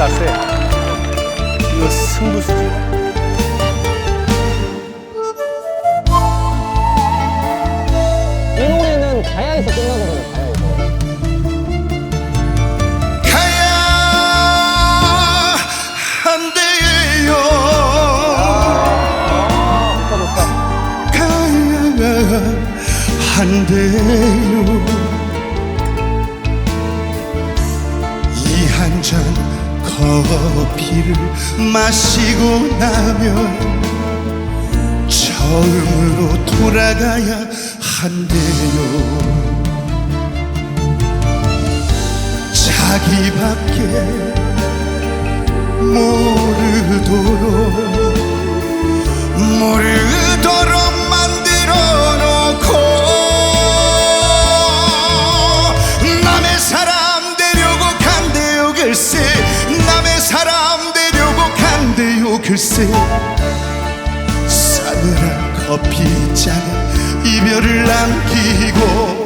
다 세. 이거 승부수지. 이 노래는 가야에서 끝나거든요, 가야에서. 가야 한대요 가야 한대요 이 한잔 커피를 마시고 나면 처음으로 돌아가야 한대요. 자기밖에 모르도록 모르 글쎄 싸늘한 커피잔에 이별을 남기고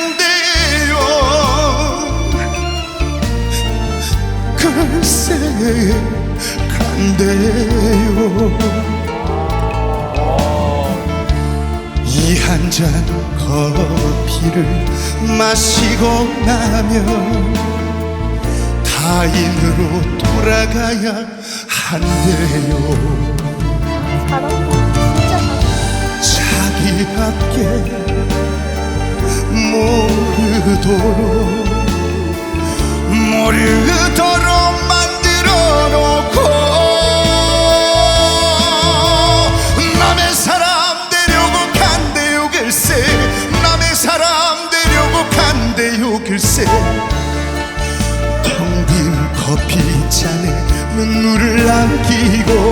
간대요 글쎄 간대요 이 한 잔 커피를 마시고 나면 타인으로 돌아가야 한대요 잘한다. 진짜 잘한다. 모르도록 만들어 놓고 남의 사람 되려고 간대요 글쎄 남의 사람 되려고 간대요 글쎄. 텅 빈 커피잔에 눈물을 남기고